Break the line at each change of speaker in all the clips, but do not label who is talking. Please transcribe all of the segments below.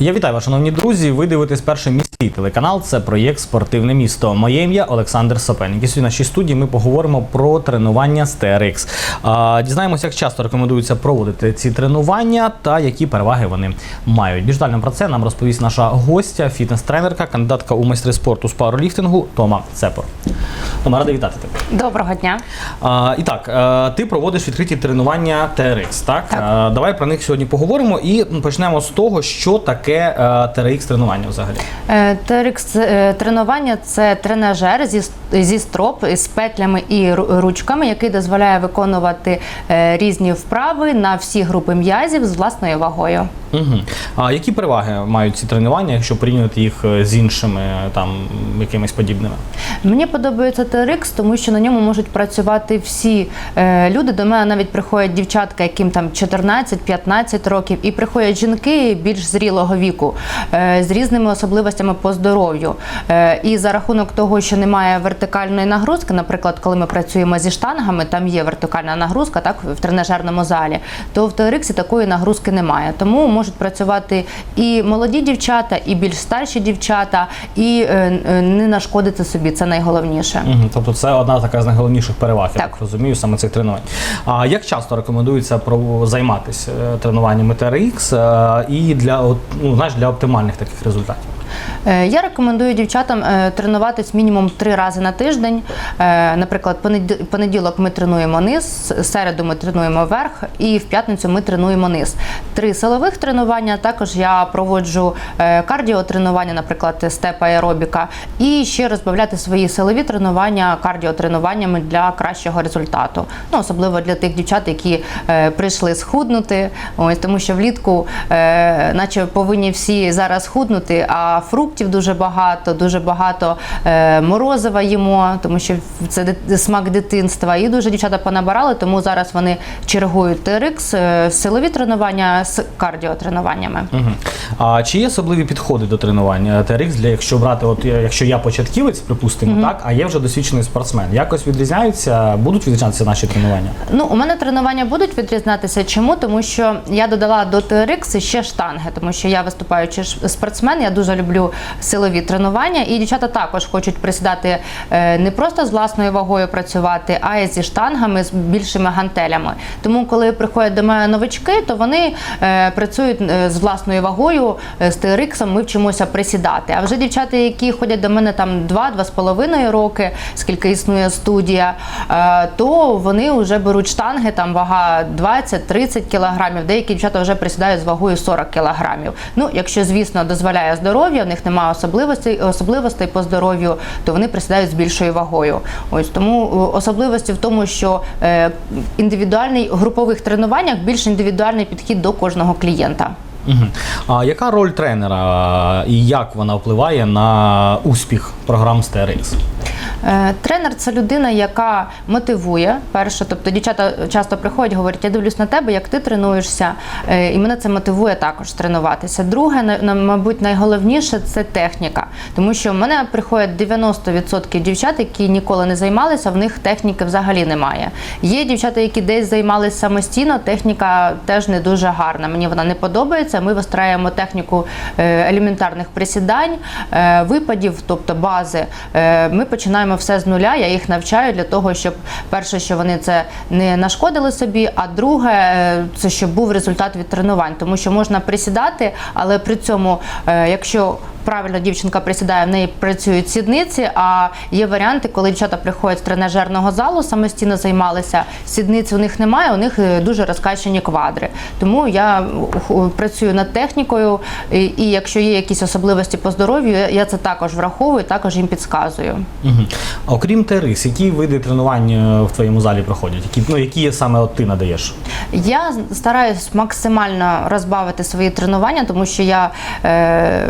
Я вітаю вас, шановні друзі. Ви дивитесь перший міський телеканал. Це проєкт Спортивне місто. Моє ім'я Олександр Сапельник. І сьогодні в нашій студії ми поговоримо про тренування з TRX. Дізнаємося, як часто рекомендується проводити ці тренування та які переваги вони мають. Більш детально про це нам розповість наша гостя, фітнес-тренерка, кандидатка у майстри спорту з пауерліфтингу Тома Цепор. Тома, радий вітати тебе.
Доброго дня.
А, і так, е, ти проводиш відкриті тренування TRX, так?
Так.
Е, давай про них сьогодні поговоримо і почнемо з того, що таке е, TRX тренування взагалі.
Е, TRX е, тренування це тренажер зі, зі строп з петлями і ручками, який дозволяє виконувати е, різні вправи на всі групи м'язів з власною вагою.
Угу. А які переваги мають ці тренування, якщо порівнювати їх е, з іншими е, там якимись подібними?
Мені подобається TRX, тому що на ньому можуть працювати всі е, люди. До мене навіть приходять дівчатка, яким там 14-15 років, і приходять жінки більш зрілого віку з різними особливостями по здоров'ю. І за рахунок того, що немає вертикальної нагрузки, наприклад, коли ми працюємо зі штангами, там є вертикальна нагрузка, так в тренажерному залі, то в TRX такої нагрузки немає. Тому можуть працювати і молоді дівчата, і більш старші дівчата, і е, е, не нашкодити собі. Це найголовніше.
Угу. Тобто це одна така з найголовніших переваг, я
Так.
розумію, саме цих тренувань. А як часто рекомендується займатися е, тренуваннями е, і для ну, знаєш, для оптимальних таких результатів?
Е, Я рекомендую дівчатам е, тренуватись мінімум три рази на тиждень. Е, Наприклад, понед- понеділок ми тренуємо низ, середу ми тренуємо верх, і в п'ятницю ми тренуємо низ. Три силових тренування. Також я проводжу кардіотренування, наприклад, степ аеробіка, і ще розбавляти свої силові тренування кардіотренуваннями для кращого результату. Ну особливо для тих дівчат, які прийшли схуднути. Ось тому, що влітку, наче повинні всі зараз худнути, а фруктів дуже багато, дуже багато е, морозива їмо, тому що це смак дитинства. І дуже дівчата понабирали, тому зараз вони чергують TRX, е, силові тренування з кардіотренуваннями.
Угу. А чи є особливі підходи до тренування TRX, для якщо брати, от якщо я початківець, припустимо, так, а є вже досвідчений спортсмен, якось відрізняються, будуть відрізнятися наші тренування?
Ну, у мене тренування будуть відрізнятися. Чому? Тому що я додала до TRX ще штанги, тому що я виступаючий спортсмен, я дуже люблю силові тренування, і дівчата також хочуть присідати е, не просто з власною вагою працювати, а й зі штангами, з більшими гантелями. Тому, коли приходять до мене новички, то вони е, працюють е, з власною вагою, з TRX, ми вчимося присідати. А вже дівчата, які ходять до мене там 2-2,5 роки, скільки існує студія, то вони вже беруть штанги, там вага 20-30 кілограмів. Деякі дівчата вже присідають з вагою 40 кілограмів. Ну, якщо, звісно, дозволяє здоров'я, в них немає особливостей, особливостей по здоров'ю, то вони присідають з більшою вагою. Ось тому е, особливості в тому, що е, індивідуальний групових тренуваннях більш індивідуальний підхід до кожного клієнта.
Угу. А яка роль тренера і як вона впливає на успіх програм?
Е, Тренер це людина, яка мотивує. Перше, тобто дівчата часто приходять, говорять, я дивлюсь на тебе, як ти тренуєшся, е, і мене це мотивує також тренуватися. Друге, мабуть, найголовніше це техніка, тому що в мене приходять 90% дівчат, які ніколи не займалися, в них техніки взагалі немає. Є дівчата, які десь займалися самостійно, техніка теж не дуже гарна. Мені вона не подобається. Ми вистраюємо техніку е, елементарних присідань, е, випадів, тобто бази. Е, Ми починаємо все з нуля. Я їх навчаю для того, щоб перше, що вони це не нашкодили собі, а друге, е, це щоб був результат від тренувань, тому що можна присідати, але при цьому, е, якщо Правильно дівчинка присідає, в неї працюють сідниці. А є варіанти, коли дівчата приходять з тренажерного залу, самостійно займалися. Сідниць у них немає, у них е, дуже розкачані квадри. Тому я е, працюю над технікою, і, якщо є якісь особливості по здоров'ю, я- це також враховую, також їм підказую.
Угу. Окрім TRX, які види тренувань е, в твоєму залі проходять? Які, ну, які саме от ти надаєш?
Я стараюсь максимально розбавити свої тренування, тому що я е,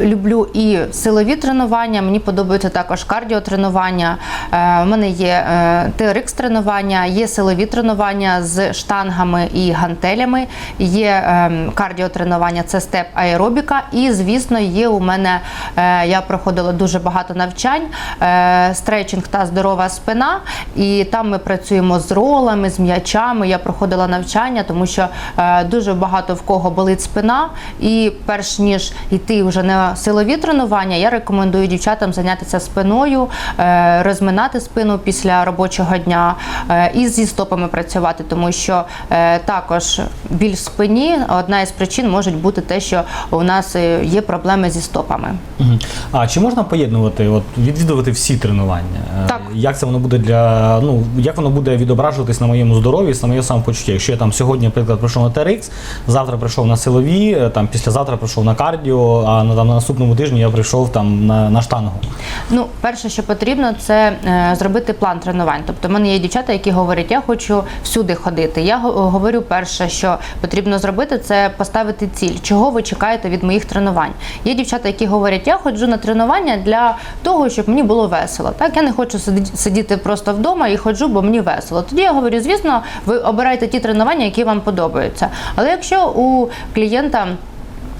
люблю люблю і силові тренування, мені подобаються також кардіотренування. Е, У мене є е, TRX тренування, є силові тренування з штангами і гантелями, є ем, кардіотренування, це степ аеробіка. І, звісно, є у мене, е, я проходила дуже багато навчань, е, стретчинг та здорова спина. І там ми працюємо з ролами, з м'ячами. Я проходила навчання, тому що е, дуже багато в кого болить спина. І перш ніж йти вже на силові тренування, я рекомендую дівчатам зайнятися спиною, е, розминати спину після робочого дня е, і зі стопами працювати, тому що е, також біль в спині одна із причин може бути те, що у нас є проблеми зі стопами.
А чи можна поєднувати, от відвідувати всі тренування?
Так.
Як це воно буде для ну як воно буде відображуватись на моєму здоров'ї, на моє самопочуття? Якщо я там сьогодні, наприклад, прийшов на TRX, завтра прийшов на силові, там післязавтра прийшов на кардіо, а на, там, на наступному тижні я прийшов там на, на штангу.
Ну, перше, що потрібно, це е, зробити план тренувань. Тобто, в мене є дівчата, які говорять, я хочу всюди ходити. Я говорю, перше, що потрібно зробити, це поставити ціль, чого ви чекаєте від моїх тренувань. Є дівчата, які говорять, я ходжу на тренування для того, щоб мені було весело. Так, я не хочу сидіти просто вдома і ходжу, бо мені весело. Тоді я говорю, звісно, ви обираєте ті тренування, які вам подобаються. Але якщо у клієнта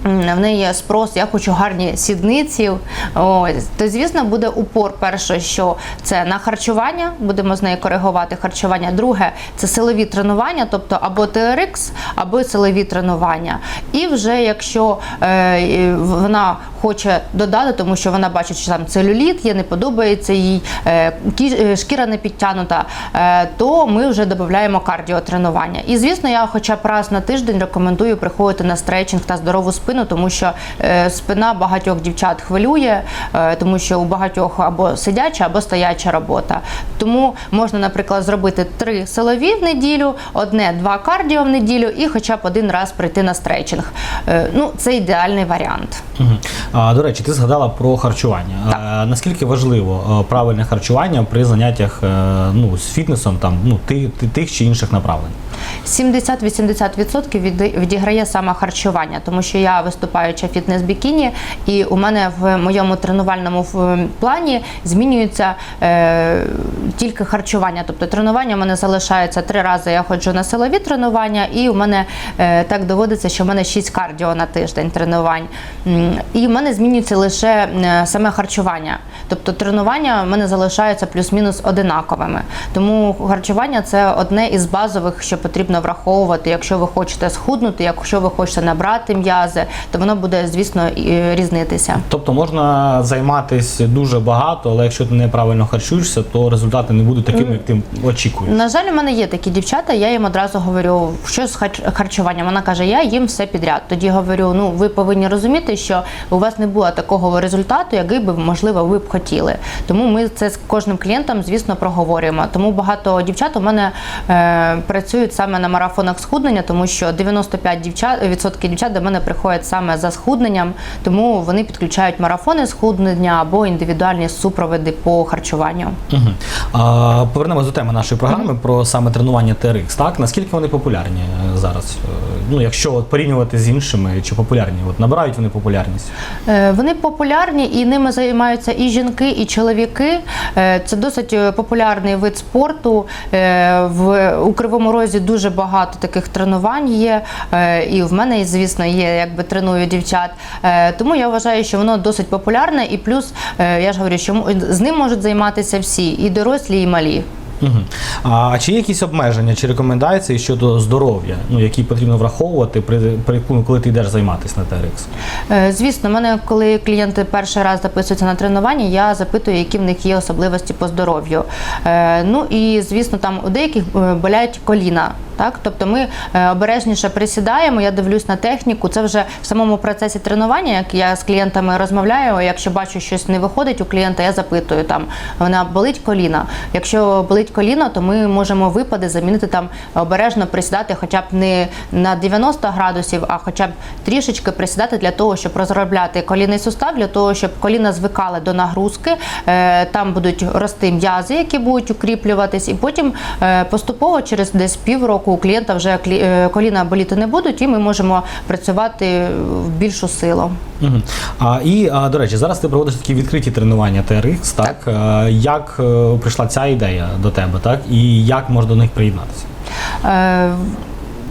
В неї є спрос, я хочу гарні сідниці. Ось то звісно буде упор. Перше, що це на харчування, будемо з нею коригувати харчування. Друге це силові тренування, тобто або TRX, або силові тренування. І вже якщо е, вона хоче додати, тому що вона бачить, що там целюліт є, не подобається їй, е, е, шкіра не підтягнута, е, то ми вже додаємо кардіотренування. І звісно, я хоча б раз на тиждень рекомендую приходити на стретчинг та здорову спину, тому що е, спина багатьох дівчат хвилює, е, тому що у багатьох або сидяча, або стояча робота. Тому можна, наприклад, зробити три силові в неділю, одне-два кардіо в неділю і хоча б один раз прийти на стретчинг. Е, Ну, це ідеальний варіант.
А, до речі, ти згадала про харчування. А, наскільки важливо правильне харчування при заняттях ну, з фітнесом, там, ну, ти, ти, тих чи інших направлень?
70-80% від- відіграє саме харчування, тому що я виступаюча фітнес-бікіні, і у мене в моєму тренувальному плані змінюється е, тільки харчування. Тобто тренування в мене залишається три рази. Я ходжу на силові тренування, і у мене е, так доводиться, що в мене 6 кардіо на тиждень тренувань. І в мене змінюється лише е, саме харчування. Тобто тренування в мене залишаються плюс-мінус одинаковими. Тому харчування це одне із базових, що потрібно враховувати. Якщо ви хочете схуднути, якщо ви хочете набрати м'язи, то воно буде, звісно, і різнитися.
Тобто можна займатися дуже багато, але якщо ти неправильно харчуєшся, то результати не будуть такими, як ти очікуєш.
На жаль, у мене є такі дівчата. Я їм одразу говорю, що з харчуванням. Вона каже, я їм все підряд. Тоді говорю: ну ви повинні розуміти, що у вас не було такого результату, який би можливо ви б хотіли. Тому ми це з кожним клієнтом, звісно, проговорюємо. Тому багато дівчат у мене е, працюють саме на марафонах схуднення, тому що 95 дівчат відсотків дівчат до мене приходять саме за схудненням, тому вони підключають марафони схуднення або індивідуальні супроводи по харчуванню.
Угу. А, повернемось до теми нашої програми про саме тренування TRX. Так? Наскільки вони популярні е, зараз? Е, Ну, якщо от порівнювати з іншими, чи популярні? От набирають вони популярність?
Е, Вони популярні і ними займаються і жінки, і чоловіки. Це досить популярний вид спорту. В у Кривому Розі дуже багато таких тренувань є. І в мене, звісно, є, якби треную дівчат. Е, Тому я вважаю, що воно досить популярне, і плюс е, я ж говорю, що з ним можуть займатися всі, і дорослі, і малі.
Угу. А чи є якісь обмеження чи рекомендації щодо здоров'я, ну, які потрібно враховувати, при, при, ну, коли ти йдеш займатися на TRX?
Е, Звісно, мене, коли клієнти перший раз записуються на тренування, я запитую, які в них є особливості по здоров'ю. Е, Ну і звісно, там у деяких болять коліна. Так, тобто ми е, обережніше присідаємо. Я дивлюсь на техніку. Це вже в самому процесі тренування. Як я з клієнтами розмовляю, якщо бачу, щось не виходить у клієнта, я запитую там, вона болить коліна. Якщо болить коліно, то ми можемо випади замінити там обережно присідати, хоча б не на 90 градусів, а хоча б трішечки присідати для того, щоб розробляти колінний сустав, для того, щоб коліна звикали до нагрузки. Е, Там будуть рости м'язи, які будуть укріплюватись, і потім е, поступово через десь півроку у клієнта вже е, коліна боліти не будуть, і ми можемо працювати в більшу силу.
Угу. А, і, а, до речі, зараз ти проводиш такі відкриті тренування TRX, так? так Як е, прийшла ця ідея до тебе, так? І як можна до них приєднатися?
Е,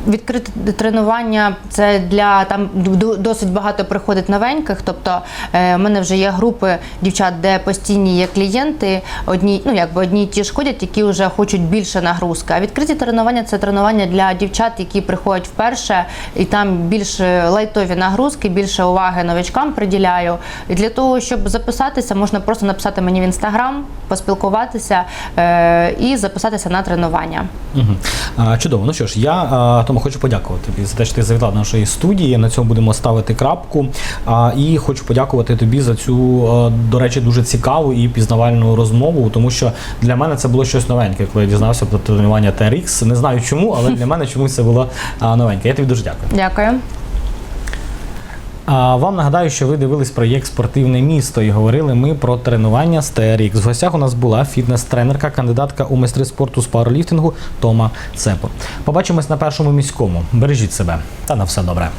Відкрите тренування це для там досить багато приходить новеньких. Тобто е, в мене вже є групи дівчат, де постійні є клієнти, одні, ну якби одні ті ж ходять, які вже хочуть більше нагрузки. А відкриті тренування це тренування для дівчат, які приходять вперше, і там більш лайтові нагрузки, більше уваги новичкам приділяю. І для того, щоб записатися, можна просто написати мені в інстаграм, поспілкуватися е, і записатися на тренування.
Угу. Чудово. Ну що ж, я а, тому хочу подякувати тобі за те, що ти завітав до нашої студії. На цьому будемо ставити крапку. А, і хочу подякувати тобі за цю, до речі, дуже цікаву і пізнавальну розмову, тому що для мене це було щось новеньке, коли я дізнався про тренування TRX. Не знаю чому, але для мене чомусь це було новеньке. Я тобі дуже дякую.
Дякую.
А вам нагадаю, що ви дивились проєкт Спортивне місто і говорили ми про тренування з. В гостях у нас була фітнес-тренерка, кандидатка у майстри спорту з пауерліфтингу Тома Цепо. Побачимось на першому міському. Бережіть себе та на все добре.